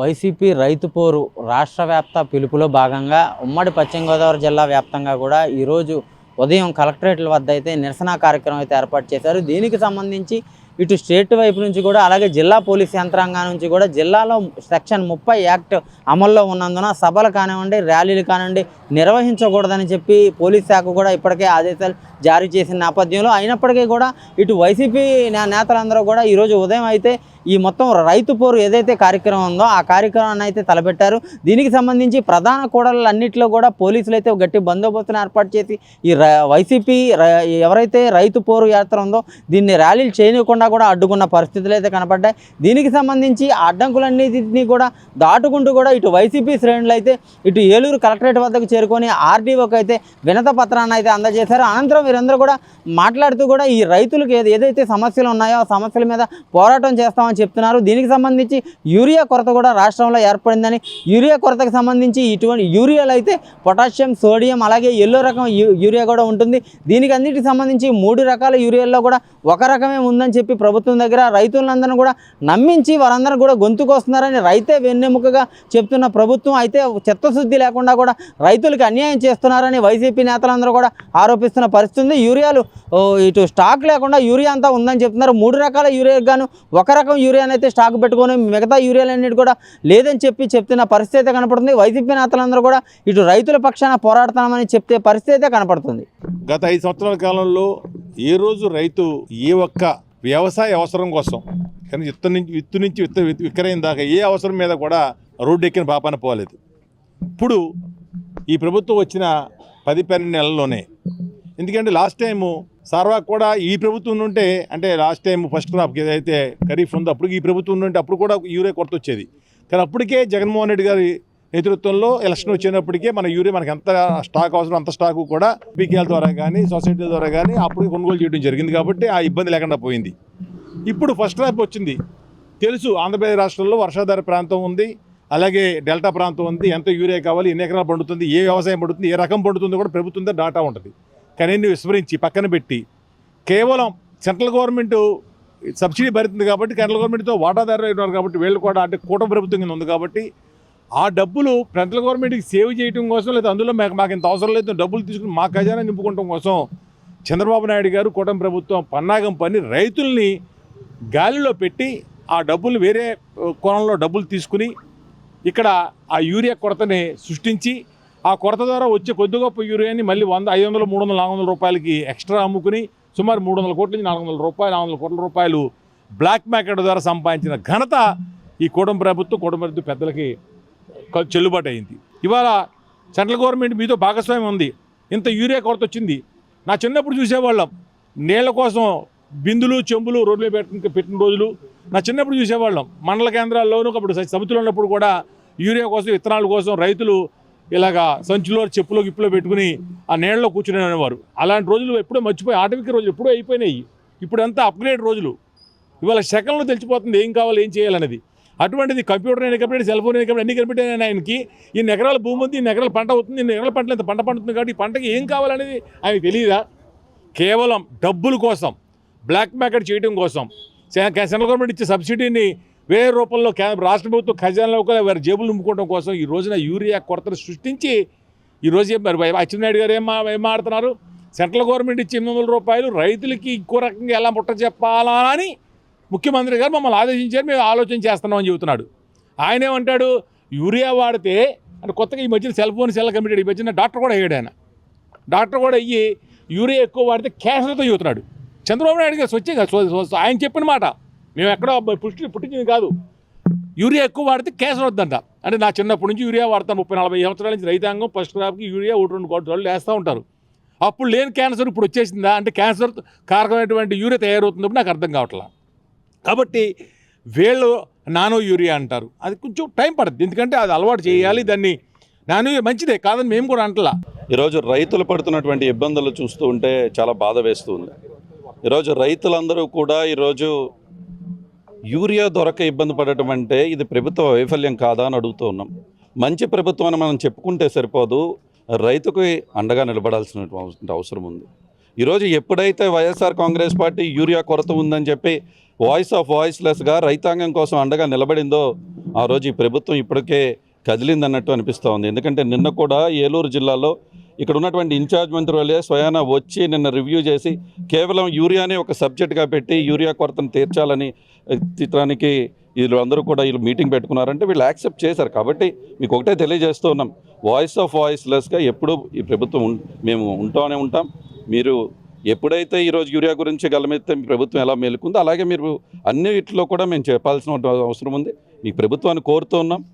YCP రైతు పోరు రాష్ట్ర వ్యాప్త పిలుపులో భాగంగా ఉమ్మడి పశ్చిమ గోదావరి జిల్లా వ్యాప్తంగా కూడా ఈరోజు ఉదయం కలెక్టరేట్ల వద్ద అయితే నిరసన కార్యక్రమం అయితే ఏర్పాటు చేశారు. దీనికి సంబంధించి ఇటు స్టేట్ వైపు నుంచి కూడా అలాగే జిల్లా పోలీస్ యంత్రాంగం నుంచి కూడా జిల్లాలో సెక్షన్ ముప్పై యాక్ట్ అమల్లో ఉన్నందున సభలు కానివ్వండి ర్యాలీలు కానివ్వండి నిర్వహించకూడదని చెప్పి పోలీస్ శాఖ కూడా ఇప్పటికే ఆదేశాలు జారీ చేసిన నేపథ్యంలో అయినప్పటికీ కూడా ఇటు వైసీపీ నేతలందరూ కూడా ఈరోజు ఉదయం అయితే ఈ మొత్తం రైతు పోరు ఏదైతే కార్యక్రమం ఉందో ఆ కార్యక్రమాన్ని అయితే తలపెట్టారు. దీనికి సంబంధించి ప్రధాన కూడళ్ళన్నింటిలో కూడా పోలీసులు అయితే గట్టి బందోబస్తును ఏర్పాటు చేసి ఈ వైసీపీ ఎవరైతే రైతు పోరు యాత్ర ఉందో దీన్ని ర్యాలీలు చేయకుండా కూడా అడ్డుకున్న పరిస్థితులు అయితే కనపడ్డాయి. దీనికి సంబంధించి అడ్డంకులన్నిటిని కూడా దాటుకుంటూ కూడా ఇటు వైసీపీ శ్రేణులు అయితే ఇటు ఏలూరు కలెక్టరేట్ వద్దకు చేరుకొని ఆర్డీఓకి అయితే వినత పత్రాన్ని అయితే అందజేశారు. అనంతరం వీరందరూ కూడా మాట్లాడుతూ కూడా ఈ రైతులకు ఏది- ఏదైతే సమస్యలు ఉన్నాయో ఆ సమస్యల మీద పోరాటం చేస్తామని చెప్తున్నారు. దీనికి సంబంధించి యూరియా కొరత కూడా రాష్ట్రంలో ఏర్పడిందని యూరియా కొరతకు సంబంధించి ఇటువంటి యూరియాలు అయితే పొటాషియం సోడియం అలాగే ఎల్లో రకం యూరియా కూడా ఉంటుంది. దీనికి అన్నిటికి సంబంధించి మూడు రకాల యూరియాల్లో కూడా ఒక రకమే ఉందని చెప్పి ప్రభుత్వం దగ్గర రైతులందరినీ కూడా నమ్మించి వారందరూ కూడా గొంతుకొస్తున్నారని రైతే వెన్నెముకగా చెప్తున్న ప్రభుత్వం అయితే చిత్తశుద్ధి లేకుండా కూడా రైతులకు అన్యాయం చేస్తున్నారని వైసీపీ నేతలందరూ కూడా ఆరోపిస్తున్న పరిస్థితి ఉంది. యూరియాలు ఇటు స్టాక్ లేకుండా యూరియా అంతా ఉందని చెప్తున్నారు. మూడు రకాల యూరియా గాను ఒక రకం యూరియాని అయితే స్టాక్ పెట్టుకొని మిగతా యూరియాలన్నిటి కూడా లేదని చెప్పి చెప్తున్న పరిస్థితి అయితే కనపడుతుంది. వైసీపీ నేతలందరూ కూడా ఇటు రైతుల పక్షాన పోరాడుతున్నామని చెప్తే పరిస్థితి అయితే కనపడుతుంది. గత ఐదు సంవత్సరాల కాలంలో ఏ రోజు రైతు ఏ ఒక్క వ్యవసాయ అవసరం కోసం కానీ విత్తు నుంచి విత్తు నుంచి విత్త విత్- విక్రయం దాకా ఏ అవసరం మీద కూడా రోడ్డు ఎక్కిన పాపాన పోలేదు. ఇప్పుడు ఈ ప్రభుత్వం వచ్చిన పది పన్నెండు నెలల్లోనే ఎందుకంటే లాస్ట్ టైము సర్వా కూడా ఈ ప్రభుత్వం నుంటే అంటే లాస్ట్ టైం ఫస్ట్ క్రాప్ ఏదైతే ఖరీఫ్ ఉందో అప్పుడు ఈ ప్రభుత్వం నుండి అప్పుడు కూడా యూరియా కొరత వచ్చేది. కానీ అప్పటికే జగన్మోహన్ రెడ్డి గారి నేతృత్వంలో ఎలక్షన్ వచ్చినప్పటికే మన యూరియా మనకి ఎంత స్టాక్ అవసరం అంత స్టాకు కూడా బీకేఎల్ ద్వారా కానీ సొసైటీల ద్వారా కానీ అప్పుడు కొనుగోలు చేయడం జరిగింది కాబట్టి ఆ ఇబ్బంది లేకుండా పోయింది. ఇప్పుడు ఫస్ట్ క్రాప్ వచ్చింది. తెలుసు ఆంధ్రప్రదేశ్ రాష్ట్రంలో వర్షాధార ప్రాంతం ఉంది అలాగే డెల్టా ప్రాంతం ఉంది ఎంత యూరియా కావాలి ఎన్ని ఎకరాలు పండుతుంది ఏ వ్యవసాయం పండుతుంది ఏ రకం పండుతుందో కూడా ప్రభుత్వం డాటా ఉంటుంది. కానీ విస్మరించి పక్కన పెట్టి కేవలం సెంట్రల్ గవర్నమెంట్ సబ్సిడీ భరుతుంది కాబట్టి సెంట్రల్ గవర్నమెంట్తో వాటాదారు ఉన్నారు కాబట్టి వీళ్ళు కూడా అంటే కూటమి ప్రభుత్వం కింద ఉంది కాబట్టి ఆ డబ్బులు సెంట్రల్ గవర్నమెంట్కి సేవ్ చేయడం కోసం లేదా అందులో మాకు మాకు ఇంత అవసరం లేదు డబ్బులు తీసుకుని మా ఖజానా నింపుకోవడం కోసం చంద్రబాబు నాయుడు గారు కూటమి ప్రభుత్వం పన్నాగం పని రైతుల్ని గాలిలో పెట్టి ఆ డబ్బులు వేరే కోణంలో డబ్బులు తీసుకుని ఇక్కడ ఆ యూరియా కొరతని సృష్టించి ఆ కొరత ద్వారా వచ్చే కొద్ది గొప్ప యూరియాని మళ్ళీ వంద ఐదు వందలు మూడు వందలు నాలుగు వందల రూపాయలకి ఎక్స్ట్రా అమ్ముకుని సుమారు మూడు వందల కోట్ల నుంచి నాలుగు వందల రూపాయలు నాలుగు వందల కోట్ల రూపాయలు బ్లాక్ మార్కెట్ ద్వారా సంపాదించిన ఘనత ఈ కూటమి ప్రభుత్వం కూటమి పెద్దలకి చెల్లుబాటు అయింది. ఇవాళ సెంట్రల్ గవర్నమెంట్ మీతో భాగస్వామ్యం ఉంది. ఇంత యూరియా కొరత వచ్చింది. నా చిన్నప్పుడు చూసేవాళ్ళం. నీళ్ళ కోసం బిందులు చెంబులు రోడ్లు పెట్టిన పెట్టిన రోజులు నా చిన్నప్పుడు చూసేవాళ్ళం. మండల కేంద్రాల్లోనూ అప్పుడు సమితులు ఉన్నప్పుడు కూడా యూరియా కోసం విత్తనాల కోసం రైతులు ఇలాగా సంచులో చెప్పులో గిప్పులో పెట్టుకుని ఆ నీళ్ళలో కూర్చుని అనేవారు. అలాంటి రోజులు ఎప్పుడో మర్చిపోయి ఆటవిక రోజులు ఎప్పుడో అయిపోయినాయి. ఇప్పుడంతా అప్గ్రేడ్ రోజులు. ఇవాళ సెకండ్లో తెలిసిపోతుంది ఏం కావాలి ఏం చేయాలనేది. అటువంటిది కంప్యూటర్ అయిన కంప్యూటర్ సెల్ ఫోన్ అయిన కంప్యూటర్ అన్ని కంప్యూటర్ ఆయనకి. ఇన్ని ఎకరాల భూమి ఉంది ఇన్ని ఎకరాల పంట అవుతుంది ఇన్ని ఎకరాల పంటలు ఇంత పంట పండుతుంది కాబట్టి ఈ పంటకి ఏం కావాలనేది ఆయనకి తెలియదా కేవలం డబ్బుల కోసం బ్లాక్ మార్కెట్ చేయడం కోసం సెంట్రల్ గవర్నమెంట్ ఇచ్చే సబ్సిడీని వేరే రూపంలో రాష్ట్ర ప్రభుత్వం ఖజానాలో కూడా వారి జేబులు నింపుకోవడం కోసం ఈ రోజున యూరియా కొరతను సృష్టించి ఈరోజు మరి వై- అచ్చెన్నాయుడు గారు ఏం ఏం మాడుతున్నారు సెంట్రల్ గవర్నమెంట్ ఇచ్చి ఎనిమిది వందల రూపాయలు రైతులకి ఇంకో రకంగా ఎలా ముట్ట చెప్పాలా అని ముఖ్యమంత్రి గారు మమ్మల్ని ఆదేశించారు మేము ఆలోచన చేస్తున్నామని చెబుతున్నాడు. ఆయన ఏమంటాడు యూరియా వాడితే అంటే కొత్తగా ఈ మధ్యన సెల్ ఫోన్ సెల్ కమిటెడ్ ఈ మధ్యన డాక్టర్ కూడా అయ్యాడు ఆయన. డాక్టర్ కూడా అయ్యి యూరియా ఎక్కువ వాడితే క్యాన్సర్తో చెబుతున్నాడు. చంద్రబాబు నాయుడు గారు స్వచ్ఛంగా ఆయన చెప్పిన మాట మేము ఎక్కడో పుష్టి పుట్టించింది కాదు. యూరియా ఎక్కువ వాడితే క్యాన్సర్ వద్దంట. అంటే నా చిన్నప్పటి నుంచి యూరియా వాడతాను ముప్పై నలభై సంవత్సరాల నుంచి రైతాంగం ఫస్ట్ క్రాప్కి యూరియా ఒకటి రెండు కోట్ల రోజులు వేస్తూ ఉంటారు. అప్పుడు లేని క్యాన్సర్ ఇప్పుడు వచ్చేసిందా? అంటే క్యాన్సర్ కారకమైనటువంటి యూరియా తయారవుతున్నప్పుడు నాకు అర్థం కావట్లా. కాబట్టి వీళ్ళు నానో యూరియా అంటారు. అది కొంచెం టైం పడుతుంది ఎందుకంటే అది అలవాటు చేయాలి దాన్ని నానో మంచిదే కాదని మేము కూడా అంటలా. ఈరోజు రైతులు పడుతున్నటువంటి ఇబ్బందులు చూస్తూ ఉంటే చాలా బాధ వేస్తుంది ఈరోజు రైతులందరూ కూడా ఈరోజు యూరియా దొరక ఇబ్బంది పడటం అంటే ఇది ప్రభుత్వ వైఫల్యం కాదా అని అడుగుతూ ఉన్నాం. మంచి ప్రభుత్వం అని మనం చెప్పుకుంటే సరిపోదు. రైతుకి అండగా నిలబడాల్సినటువంటి అవసరం ఉంది. ఈరోజు ఎప్పుడైతే వైఎస్ఆర్ కాంగ్రెస్ పార్టీ యూరియా కొరత ఉందని చెప్పి వాయిస్ ఆఫ్ వాయిస్లెస్గా రైతాంగం కోసం అండగా నిలబడిందో ఆ రోజు ఈ ప్రభుత్వం ఇప్పటికే కదిలిందన్నట్టు అనిపిస్తూ ఉంది. ఎందుకంటే నిన్న కూడా ఏలూరు జిల్లాలో ఇక్కడ ఉన్నటువంటి ఇన్ఛార్జ్ మంత్రులే స్వయాన వచ్చి నిన్న రివ్యూ చేసి కేవలం యూరియానే ఒక సబ్జెక్ట్గా పెట్టి యూరియా కొరతను తీర్చాలని చిత్రానికి వీళ్ళు అందరూ కూడా వీళ్ళు మీటింగ్ పెట్టుకున్నారంటే వీళ్ళు యాక్సెప్ట్ చేశారు. కాబట్టి మీకు ఒకటే తెలియజేస్తూ ఉన్నాం. వాయిస్ ఆఫ్ వాయిస్లెస్గా ఎప్పుడూ ఈ ప్రభుత్వం మేము ఉంటానే ఉంటాం. మీరు ఎప్పుడైతే ఈరోజు యూరియా గురించి గలమెత్తే ప్రభుత్వం ఎలా మేలుకుందో అలాగే మీరు అన్నిటిలో కూడా మేము చెప్పాల్సిన అవసరం ఉంది. మీ ప్రభుత్వాన్ని కోరుతూ ఉన్నాం.